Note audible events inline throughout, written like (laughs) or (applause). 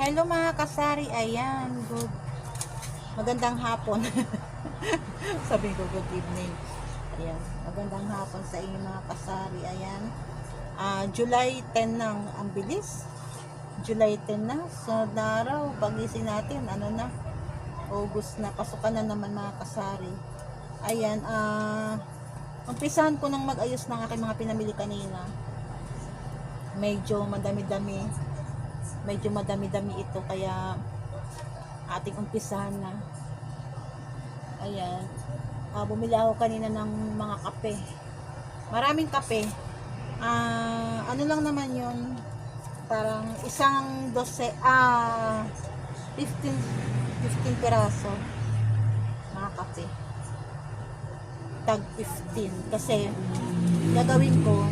Hello mga kasari, ayan, good. Magandang hapon. (laughs) Sabi ko, good evening. Ayan, magandang hapon sa inyo mga kasari, ayan. Ah, July 10 nang, ang bilis. July 10 na, sa araw, pagising natin, ano na, August na, pasukan na naman mga kasari. Ayan, ah, umpisahan ko nang mag-ayos ng aking mga pinamili kanina. Medyo madami-dami medyo madami-dami ito kaya ating umpisahan na. Ayan. Ah, bumili ako kanina ng mga kape. Maraming kape. Ah ano lang naman yun? Parang isang dose ah 15 15 piraso. Mga kape. Tag 15 kasi gagawin ko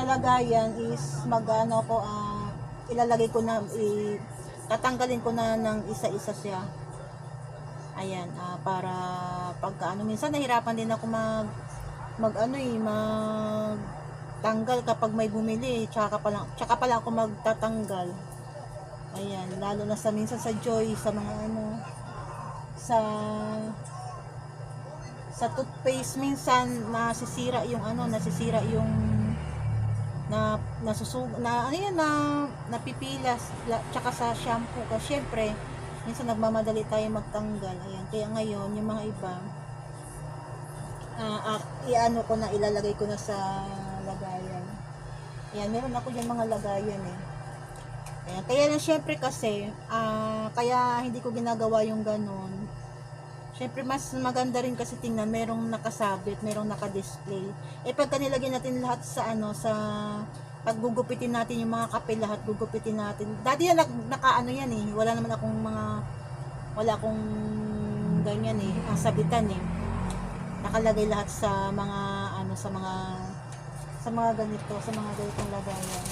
sa lagayan is magano ko ah, ilalagay ko na i, tatanggalin ko na ng isa-isa siya. Ayan ah, para pagka ano minsan nahirapan din ako mag mag ano eh mag tanggal kapag may bumili tsaka pa lang tsaka pa lang ako magtatanggal. Ayan lalo na sa minsan sa joy sa mga ano sa sa toothpaste minsan nasisira yung ano nasisira yung na nasusug na ano yan na napipilas la, tsaka sa shampoo. Kasi syempre minsan nagmamadali tayo magtanggal. Ayan kaya ngayon yung mga iba ah ah, iano ko na ilalagay ko na sa lagayan. Ayan meron ako diyan mga lagayan eh. Ayan, kaya na syempre kasi ah kaya hindi ko ginagawa yung ganon Siyempre, mas maganda rin kasi tingnan, merong nakasabit, merong nakadisplay. Eh, pagka nilagyan natin lahat sa ano, sa paggugupitin natin yung mga kape lahat, gugupitin natin. Dati yan, nag, naka yan eh, wala naman akong mga, wala akong ganyan eh, ang sabitan eh. Nakalagay lahat sa mga, ano, sa mga, sa mga ganito, sa mga ganitong lagayan.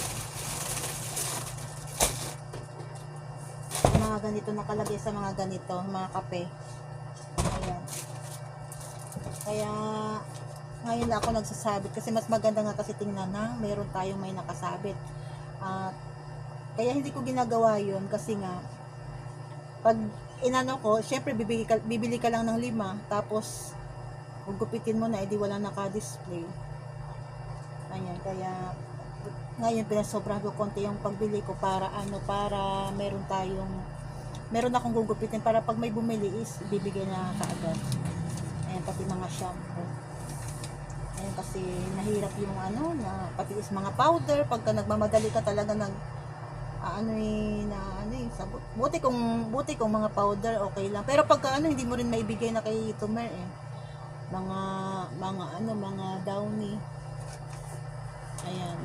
Sa mga ganito, nakalagay sa mga ganito, mga kape. Kaya, ngayon ako nagsasabit kasi mas maganda nga kasi tingnan na meron tayong may nakasabit. At, kaya hindi ko ginagawa yun kasi nga, pag inano ko, syempre bibili ka, bibili ka lang ng lima, tapos, gugupitin mo na, edi wala naka-display. Ayan, kaya, ngayon pinasobra ko konti yung pagbili ko para ano, para meron tayong meron akong gugupitin para pag may bumili is bibigay na kaagad. Ayan, pati mga shampoo. Ayan, kasi nahirap yung ano, na pati is mga powder, pagka nagmamadali ka talaga nag, ah, ano eh, na ano eh, sabot. Buti kung, buti kung mga powder, okay lang. Pero pagka ano, hindi mo rin maibigay na kay Tumer eh. Mga, mga ano, mga downy. Ayan.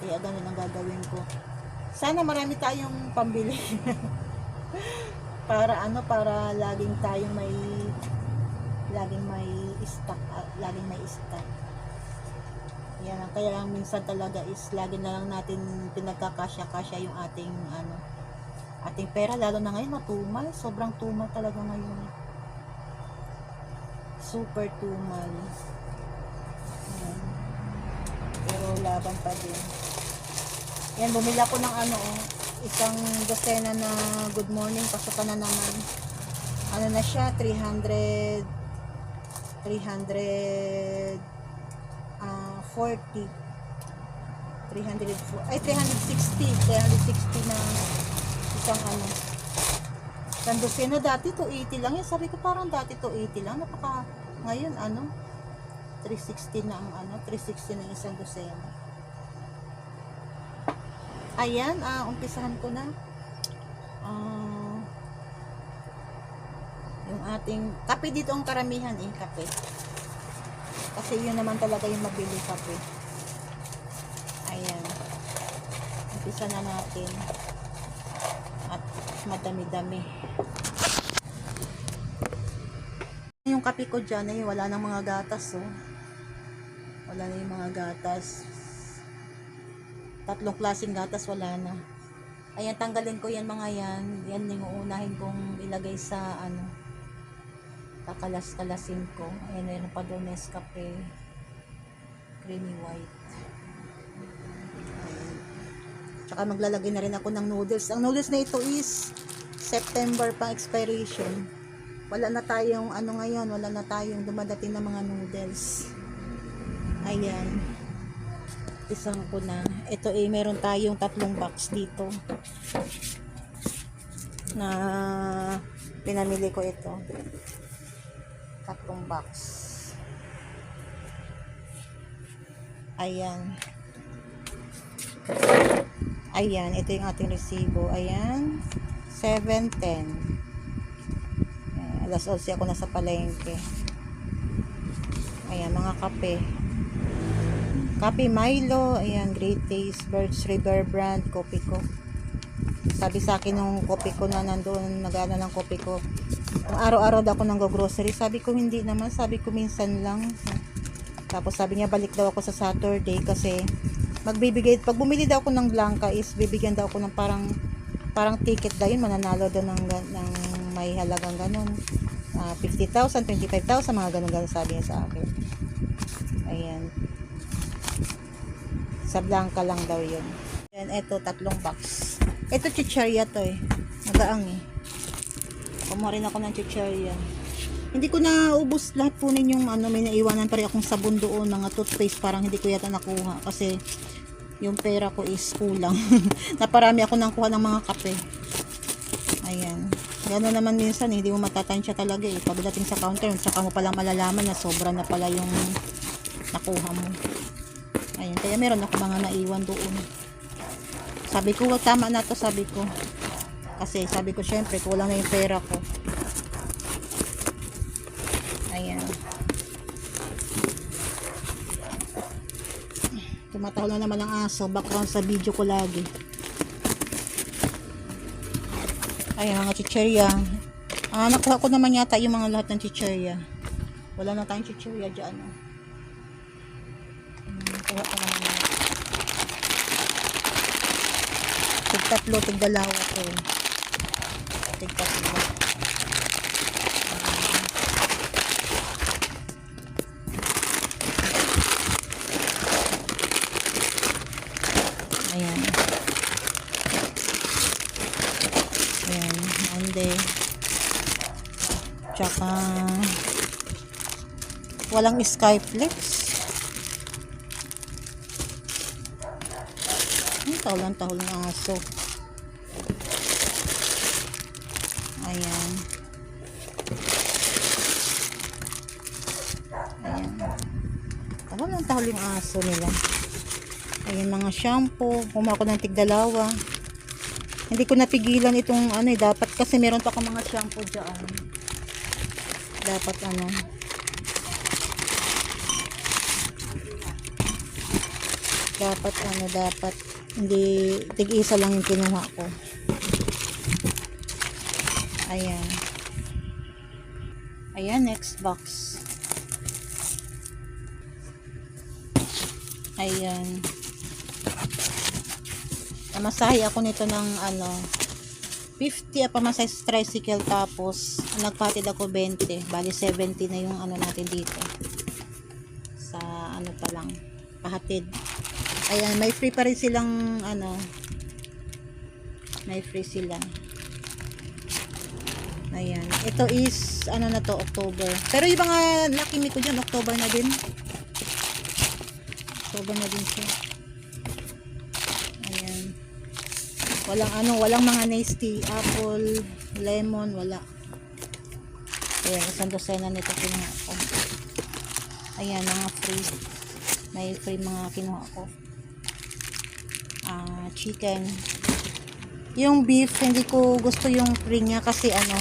Kaya ganun ang gagawin ko. Sana marami tayong pambili. (laughs) para ano para laging tayong may laging may stock at laging may stock. Yan lang kaya lang minsan talaga is lagi na lang natin pinagkakasya-kasya yung ating ano ating pera lalo na ngayon matumal. Sobrang tumal talaga ngayon. Super tumal. Pero laban pa din. Yan bumili ako ng ano isang dosena na good morning pasukan na naman. Ano na siya 300 300 ah 40 300 ay 360 360 na isang ano. Isang dosena dati 280 lang yan sabi ko parang dati 280 lang. Napaka ngayon ano 360 na ang ano 360 na isang dosena. Ayan, ah, umpisahan ko na. Ah, ating, kape dito ang karamihan eh, kape. Kasi yun naman talaga yung mabili kape. Ayan. Umpisa na natin. At madami-dami. Yung kape ko dyan eh, wala nang mga gatas oh. Wala na yung mga gatas tatlong klaseng gatas wala na ayan tanggalin ko yan mga yan yan yung uunahin kong ilagay sa ano kakalas-kalasin ko ayan meron pa doon Nescafe creamy white ayan. Tsaka maglalagay na rin ako ng noodles. Ang noodles na ito is September pang expiration. Wala na tayong ano ngayon, wala na tayong dumadating na mga noodles. Ayan. Isang ko na. Ito eh, meron tayong tatlong box dito. Na pinamili ko ito. Tatlong box. Ayan. Ayan, ito yung ating resibo. Ayan. 710. Ayan, alas 11 ako nasa palengke. Ayan, mga kape. Kape Milo. Ayan, Great Taste. Birds River Brand. Kopi ko. Sabi sa akin nung kopi ko na nandoon, nagana ng kopi ko. Araw-araw daw ako nang grocery. Sabi ko hindi naman. Sabi ko minsan lang. Tapos sabi niya balik daw ako sa Saturday kasi magbibigay. Pag bumili daw ako ng Blanca is bibigyan daw ako ng parang parang ticket daw yun. Mananalo daw ng, ng may halagang ganun. Ah, 50,000, 25,000 mga ganun ganun sabi niya sa akin. Ayan. Sa Blanca lang daw yun. And eto tatlong box. Eto chicharia to eh. Magaang eh kumuha rin ako ng chicharia hindi ko na ubos lahat kunin yung ano, may naiwanan pa rin akong sabon doon, mga toothpaste, parang hindi ko yata nakuha kasi yung pera ko is kulang. (laughs) Naparami ako nang kuha ng mga kape. Ayan. Gano'n naman minsan, eh, hindi mo matatansya talaga eh. Pagdating sa counter, saka mo palang malalaman na sobra na pala yung nakuha mo. Ayan. Kaya meron ako mga naiwan doon. Sabi ko, "Wag, tama na to, sabi ko. Kasi sabi ko, syempre, kulang na yung pera ko. Ayan. Tumatahol na naman ang aso. Background sa video ko lagi. Ayan, mga chicherya. Ah, nakuha ko naman yata yung mga lahat ng chicherya. Wala na tayong chicherya dyan. Hmm, Nakuha ko tatlo, tig dalawa to. Tig tatlo. Ayan. Ayan. Monday. Tsaka walang Skyflex. Ang tahol ng aso. Ayan. Ayan. Tahol ng tahol aso nila. Ayan mga shampoo. Kumuha ko ng tigdalawa. Hindi ko napigilan itong ano eh. Dapat kasi meron pa akong mga shampoo dyan. Dapat ano. Dapat ano. Dapat hindi tig-isa lang yung kinuha ko. Ayan. Ayan. Next box. Ayan. Namasahe ako nito ng ano 50 ang pamasahe sa tricycle tapos nagpatid ako 20 bali 70 na yung ano natin dito sa ano pa lang pahatid ayan may free pa rin silang ano may free sila ayan ito is ano na to October pero yung mga Me ko dyan October na din October na din siya ayan walang ano, walang mga nasty apple, lemon, wala. Ayan, isang dosena nito kinuha ko. Ayan, mga free. May free mga kinuha ko. Ah, chicken. Yung beef, hindi ko gusto yung free niya kasi ano,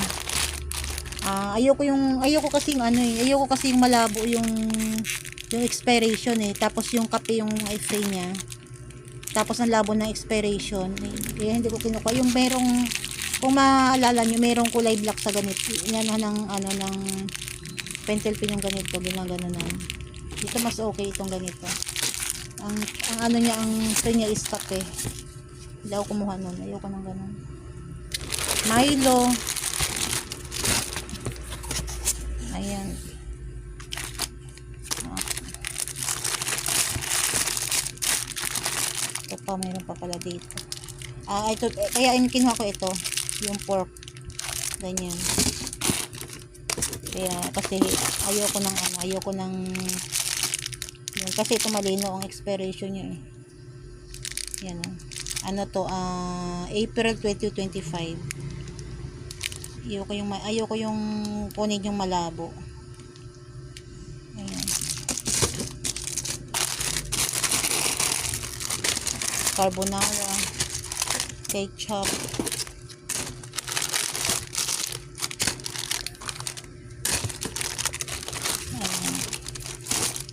ah, ayoko yung, ayoko kasi yung ano eh, ayoko kasi yung malabo yung, yung expiration eh. Tapos yung kape yung ay free niya. Tapos ang labo ng expiration eh, kaya hindi ko kinukuha. Yung merong kung maalala nyo merong kulay black sa ganito. Yan ng ano ng pentel pin yung ganito ginaganon dito mas okay itong ganito. Ang, ang ano niya ang free niya is kape. Hindi ako kumuha nun. Ayoko ng ganun. Milo ayan ito pa mayroon pa pala dito Ah, ito, kaya kinuha ko ito, yung pork. Ganyan. Kaya, kasi ayoko ng ano, ayoko ng yun, kasi ito malino ang expiration niya eh. Yan oh. Ano to, ah, April 2025. Ayoko yung, ayoko yung kunin yung malabo. Ayan. Carbonara. Ketchup. Ayan.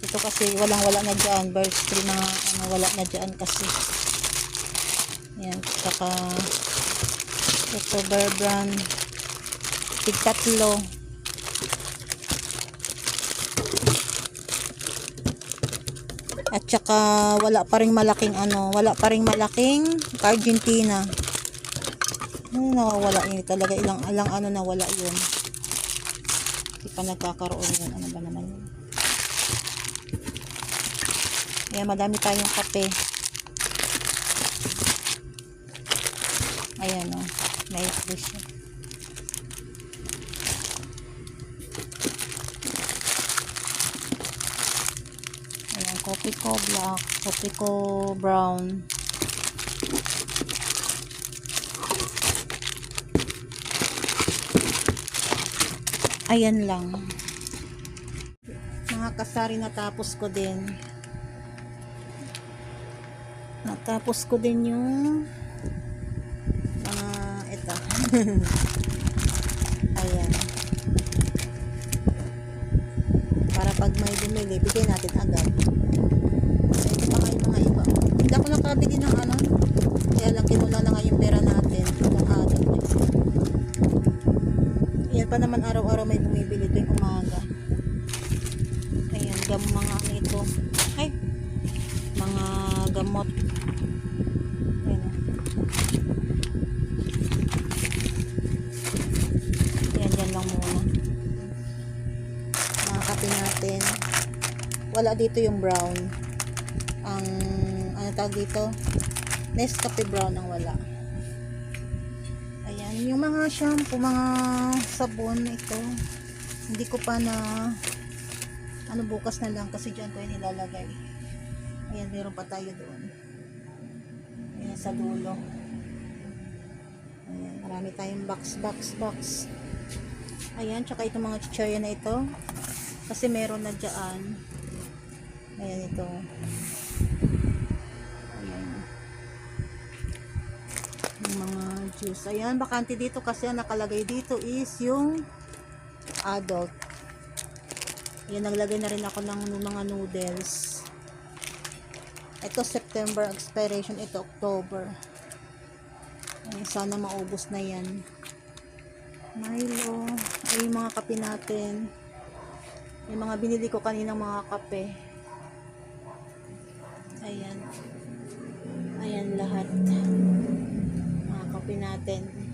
Ito kasi walang wala na dyan. Free na ano, wala na dyan kasi. Ayan. Saka ito bear brand. Tig tatlo. At saka wala pa ring malaking ano, wala pa ring malaking Argentina. Hmm, nawawala yun talaga ilang ilang ano na wala yun. Hindi pa nagkakaroon yun. Ano ba naman yun? Kaya madami tayong kape. Ayan o. Oh, may fish. Ayan, kopi ko black, kopi ko brown. Ayan lang. Mga kasari natapos ko din. Natapos ko din yung mga ito. (laughs) Ayan. Para pag may bumili, bigay natin agad. Ako nakabili ng ano. Kaya lang kinula na nga yung pera natin. Yung agad. Yan pa naman araw-araw may bumibili yung umaga. Ayan, gam mga ano ito. Ay, mga gamot. Ayan. Yan, yan lang muna. Mga kape natin. Wala dito yung brown. Tawag dito? Nescafe brown ang wala. Ayan, yung mga shampoo, mga sabon ito. Hindi ko pa na ano bukas na lang kasi diyan ko yung nilalagay. Ayan, meron pa tayo doon. Ayan, sa dulo. Ayan, marami tayong box, box, box. Ayan, tsaka itong mga chichirya na ito. Kasi meron na dyan. Ayan, ito. Ayan. Yung juice. Ayan, bakante dito kasi ang nakalagay dito is yung adult. Ayan, naglagay na rin ako ng mga noodles. Ito September expiration, ito October. Ayan, sana maubos na yan. Milo. Ay, yung mga kape natin. Yung mga binili ko kanina mga kape. Ayan. Ayan lahat. Kape natin.